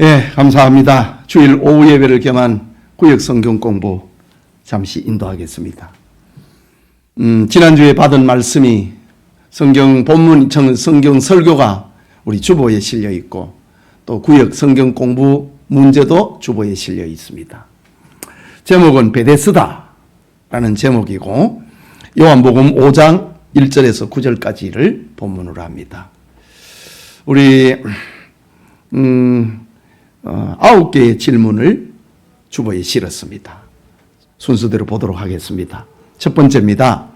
예, 감사합니다. 주일 오후 예배를 겸한 구역 성경 공부 잠시 인도하겠습니다. 음, 지난주에 받은 말씀이 성경 본문, 청- 성경 설교가 우리 주보에 실려 있고 또 구역 성경 공부 문제도 주보에 실려 있습니다. 제목은 베데스다라는 제목이고 요한복음 5장 1절에서 9절까지를 본문으로 합니다. 우리 음, 어, 아홉 개의 질문을 주보에 실었습니다. 순서대로 보도록 하겠습니다. 첫 번째입니다.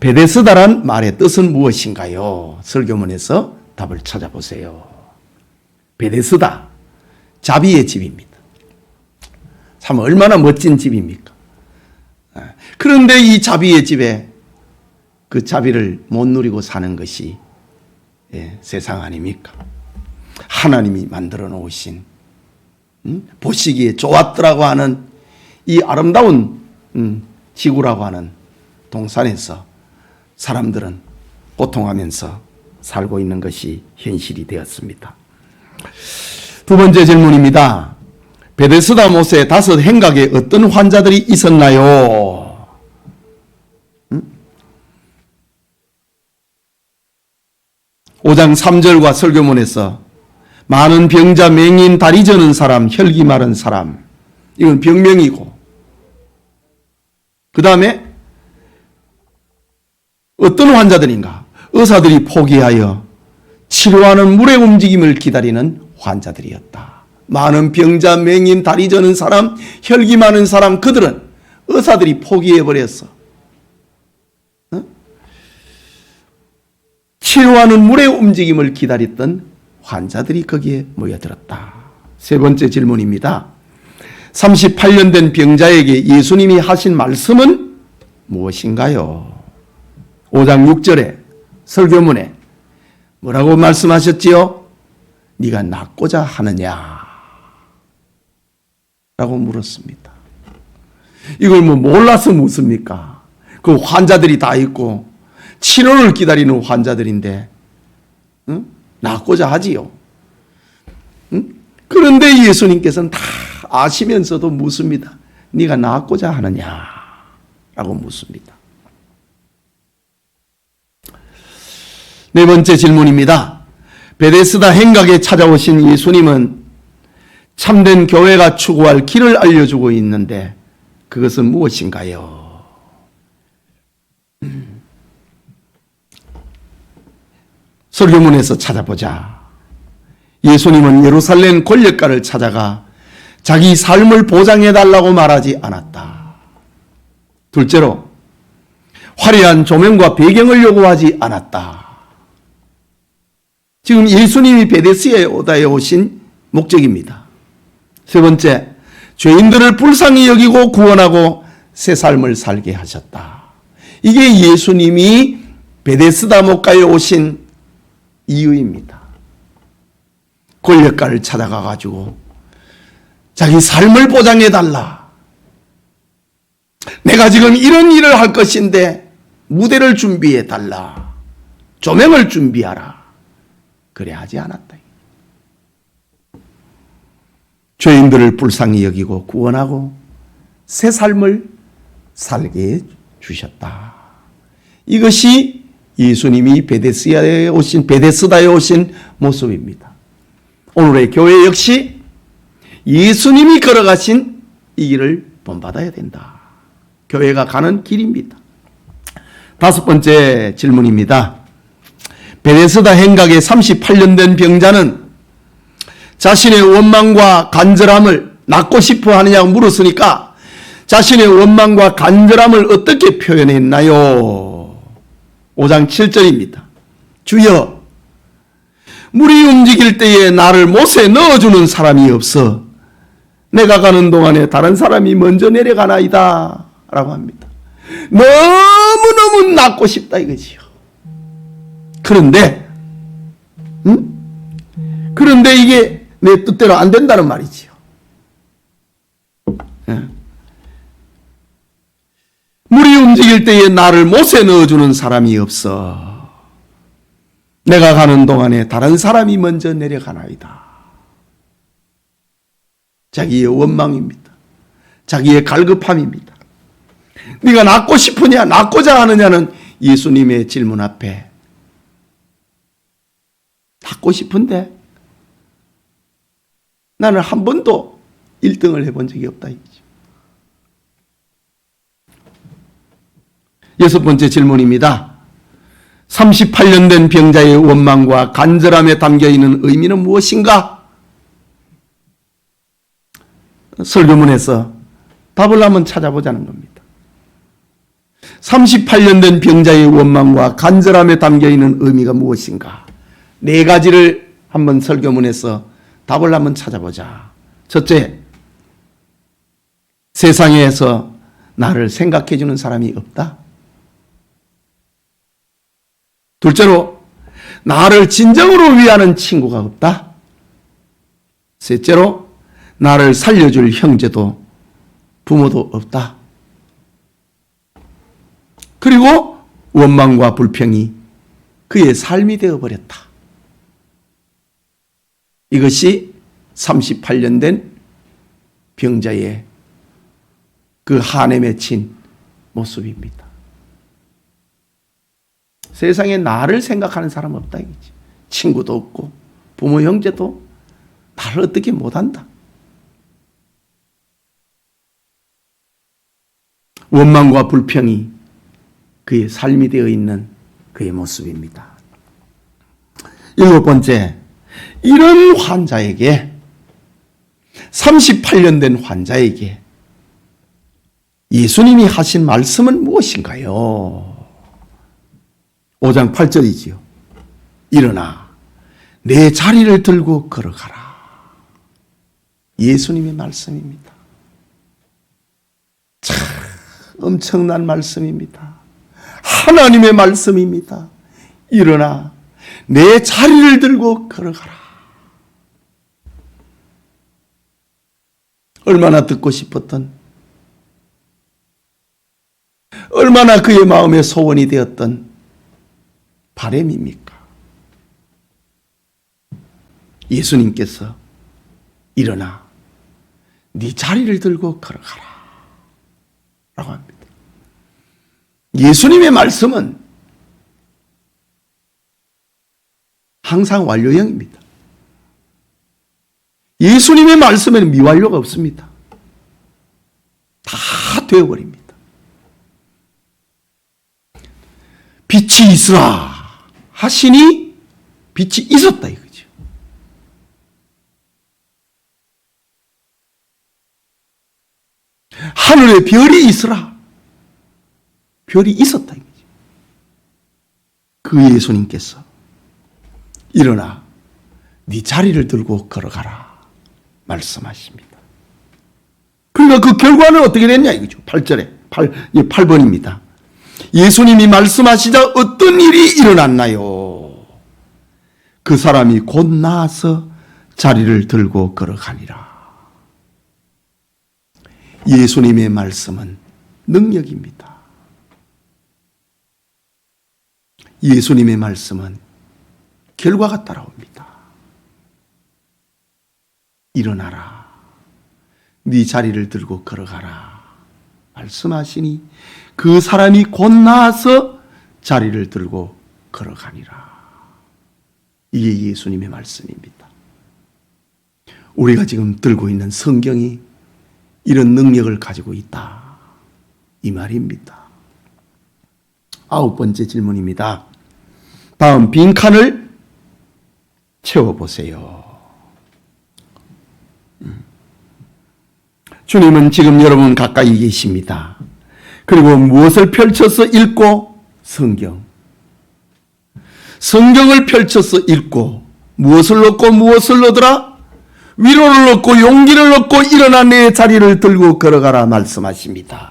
베데스다란 말의 뜻은 무엇인가요? 설교문에서 답을 찾아보세요. 베데스다, 자비의 집입니다. 참 얼마나 멋진 집입니까? 아, 그런데 이 자비의 집에 그 자비를 못 누리고 사는 것이 예, 세상 아닙니까? 하나님이 만들어 놓으신 음? 보시기에 좋았더라고 하는 이 아름다운 음, 지구라고 하는 동산에서 사람들은 고통하면서 살고 있는 것이 현실이 되었습니다. 두 번째 질문입니다. 베데스다 못의 다섯 행각에 어떤 환자들이 있었나요? 음? 5장 3절과 설교문에서 많은 병자, 맹인, 다리 저는 사람, 혈기 마른 사람. 이건 병명이고. 그 다음에 어떤 환자들인가? 의사들이 포기하여 치료하는 물의 움직임을 기다리는 환자들이었다. 많은 병자, 맹인, 다리 저는 사람, 혈기 많은 사람, 그들은 의사들이 포기해버렸어. 어? 치료하는 물의 움직임을 기다렸던 환자들이 거기에 모여들었다. 세 번째 질문입니다. 38년 된 병자에게 예수님이 하신 말씀은 무엇인가요? 5장 6절에 설교문에 뭐라고 말씀하셨지요? 네가 낫고자 하느냐? 라고 물었습니다. 이걸 뭐 몰라서 묻습니까? 그 환자들이 다 있고 치료를 기다리는 환자들인데 응? 낫고자 하지요. 응? 그런데 예수님께서는 다 아시면서도 묻습니다. 네가 낫고자 하느냐? 라고 묻습니다. 네 번째 질문입니다. 베데스다 행각에 찾아오신 예수님은 참된 교회가 추구할 길을 알려주고 있는데 그것은 무엇인가요? 음. 설교문에서 찾아보자. 예수님은 예루살렘 권력가를 찾아가 자기 삶을 보장해 달라고 말하지 않았다. 둘째로 화려한 조명과 배경을 요구하지 않았다. 지금 예수님이 베데스에 오다에 오신 목적입니다. 세 번째, 죄인들을 불쌍히 여기고 구원하고 새 삶을 살게 하셨다. 이게 예수님이 베데스다 목가에 오신 이유입니다. 권력가를 찾아가 가지고 자기 삶을 보장해 달라. 내가 지금 이런 일을 할 것인데 무대를 준비해 달라. 조명을 준비하라. 그래 하지 않았다. 죄인들을 불쌍히 여기고 구원하고 새 삶을 살게 해 주셨다. 이것이 예수님이 베데스다에 오신 베데스다에 오신 모습입니다. 오늘의 교회 역시 예수님이 걸어가신 이 길을 본받아야 된다. 교회가 가는 길입니다. 다섯 번째 질문입니다. 베데스다 행각에 38년 된 병자는 자신의 원망과 간절함을 낫고 싶어 하느냐고 물었으니까 자신의 원망과 간절함을 어떻게 표현했나요? 5장 7절입니다. 주여, 물이 움직일 때에 나를 못에 넣어주는 사람이 없어. 내가 가는 동안에 다른 사람이 먼저 내려가나이다. 라고 합니다. 너무너무 낫고 싶다 이거지요. 그런데, 음? 그런데 이게 내 뜻대로 안 된다는 말이지요. 예. 물 이 움직일 때에 나를 못에 넣어주는 사람이 없어. 내가 가는 동안에 다른 사람이 먼저 내려가나이다. 자기의 원망입니다. 자기의 갈급함입니다. 네가 낫고 싶으냐, 낫고자 하느냐는 예수님의 질문 앞에 낫고 싶은데 나는 한 번도 1등을 해본 적이 없다. 이거죠. 여섯 번째 질문입니다. 38년 된 병자의 원망과 간절함에 담겨 있는 의미는 무엇인가? 설교문에서 답을 한번 찾아보자는 겁니다. 38년 된 병자의 원망과 간절함에 담겨 있는 의미가 무엇인가? 네 가지를 한번 설교문에서 답을 한번 찾아보자. 첫째, 세상에서 나를 생각해 주는 사람이 없다. 둘째로, 나를 진정으로 위하는 친구가 없다. 셋째로, 나를 살려줄 형제도 부모도 없다. 그리고 원망과 불평이 그의 삶이 되어버렸다. 이것이 38년 된 병자의 그 한에 맺힌 모습입니다. 세상에 나를 생각하는 사람 없다 이거지. 친구도 없고 부모 형제도 나를 어떻게 못한다. 원망과 불평이 그의 삶이 되어 있는 그의 모습입니다. 일곱 번째, 이런 환자에게 38년 된 환자에게 예수님이 하신 말씀은 무엇인가요? 5장 8절이지요. 일어나 내 자리를 들고 걸어가라. 예수님의 말씀입니다. 참 엄청난 말씀입니다. 하나님의 말씀입니다. 일어나 내 자리를 들고 걸어가라. 얼마나 듣고 싶었던, 얼마나 그의 마음의 소원이 되었던 바램입니까? 예수님께서 일어나 네 자리를 들고 걸어가라. 라고 합니다. 예수님의 말씀은 항상 완료형입니다. 예수님의 말씀에는 미완료가 없습니다. 다 되어버립니다. 빛이 있으라 하시니 빛이 있었다 이거죠. 하늘에 별이 있으라 별이 있었다 이거지. 그 예수님께서 일어나 네 자리를 들고 걸어가라 말씀하십니다. 그러니까 그 결과는 어떻게 됐냐 이거죠. 8절에 8, 8번입니다. 예수님이 말씀하시자 어떤 일이 일어났나요? 그 사람이 곧 나아서 자리를 들고 걸어가니라. 예수님의 말씀은 능력입니다. 예수님의 말씀은 결과가 따라옵니다. 일어나라. 네 자리를 들고 걸어가라. 말씀하시니 그 사람이 곧 나아서 자리를 들고 걸어가니라. 이게 예수님의 말씀입니다. 우리가 지금 들고 있는 성경이 이런 능력을 가지고 있다. 이 말입니다. 아홉 번째 질문입니다. 다음 빈칸을 채워보세요. 음. 주님은 지금 여러분 가까이 계십니다. 그리고 무엇을 펼쳐서 읽고 성경. 성경을 펼쳐서 읽고 무엇을 얻고 무엇을 얻으라? 위로를 얻고 용기를 얻고 일어나 내 자리를 들고 걸어가라 말씀하십니다.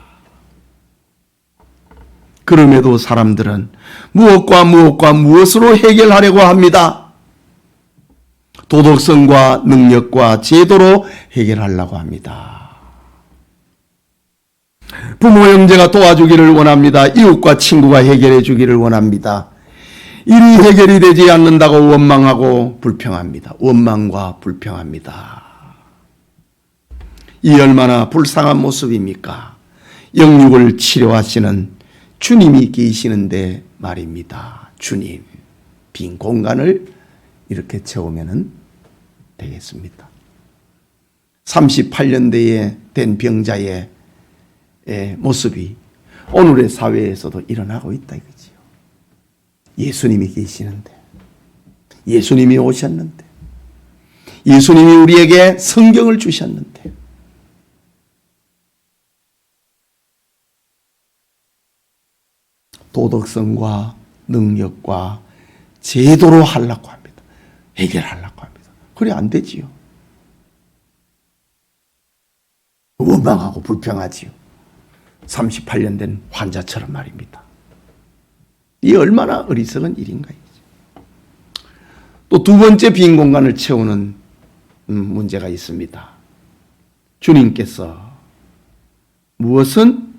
그럼에도 사람들은 무엇과 무엇과 무엇으로 해결하려고 합니다. 도덕성과 능력과 제도로 해결하려고 합니다. 부모 형제가 도와주기를 원합니다. 이웃과 친구가 해결해 주기를 원합니다. 일이 해결이 되지 않는다고 원망하고 불평합니다. 원망과 불평합니다. 이 얼마나 불쌍한 모습입니까? 영육을 치료하시는 주님이 계시는데 말입니다. 주님, 빈 공간을 이렇게 채우면 되겠습니다. 38년대에 된 병자의 의 모습이 오늘의 사회에서도 일어나고 있다 이거지요. 예수님이 계시는데, 예수님이 오셨는데, 예수님이 우리에게 성경을 주셨는데, 도덕성과 능력과 제도로 하려고 합니다. 해결하려고 합니다. 그래 안 되지요. 원망하고 불평하지요. 38년 된 환자처럼 말입니다. 이 얼마나 어리석은 일인가. 또 두 번째 빈 공간을 채우는 음, 문제가 있습니다. 주님께서 무엇은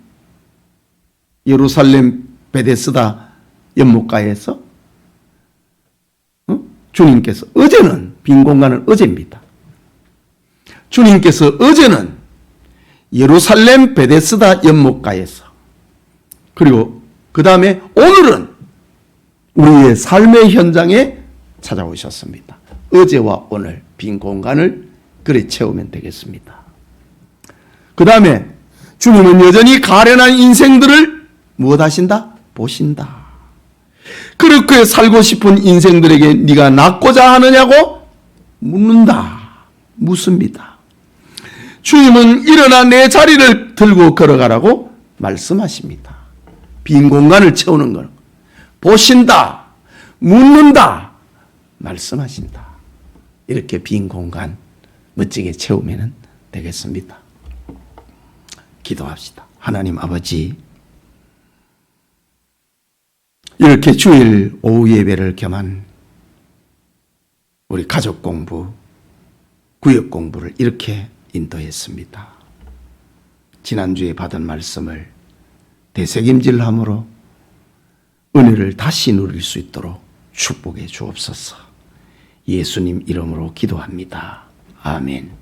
예루살렘 베데스다 연못가에서 어? 주님께서 어제는 빈 공간은 어제입니다. 주님께서 어제는 예루살렘 베데스다 연못가에서 그리고 그 다음에 오늘은 우리의 삶의 현장에 찾아오셨습니다. 어제와 오늘 빈 공간을 그래 채우면 되겠습니다. 그 다음에 주님은 여전히 가련한 인생들을 무엇 하신다? 보신다. 그렇게 살고 싶은 인생들에게 네가 낫고자 하느냐고 묻는다. 묻습니다. 주님은 일어나 내 자리를 들고 걸어가라고 말씀하십니다. 빈 공간을 채우는 것. 보신다. 묻는다. 말씀하신다. 이렇게 빈 공간 멋지게 채우면 되겠습니다. 기도합시다. 하나님 아버지, 이렇게 주일 오후 예배를 겸한 우리 가족 공부, 구역 공부를 이렇게 인도했습니다. 지난주에 받은 말씀을 대책임질함으로 은혜를 다시 누릴 수 있도록 축복해 주옵소서. 예수님 이름으로 기도합니다. 아멘.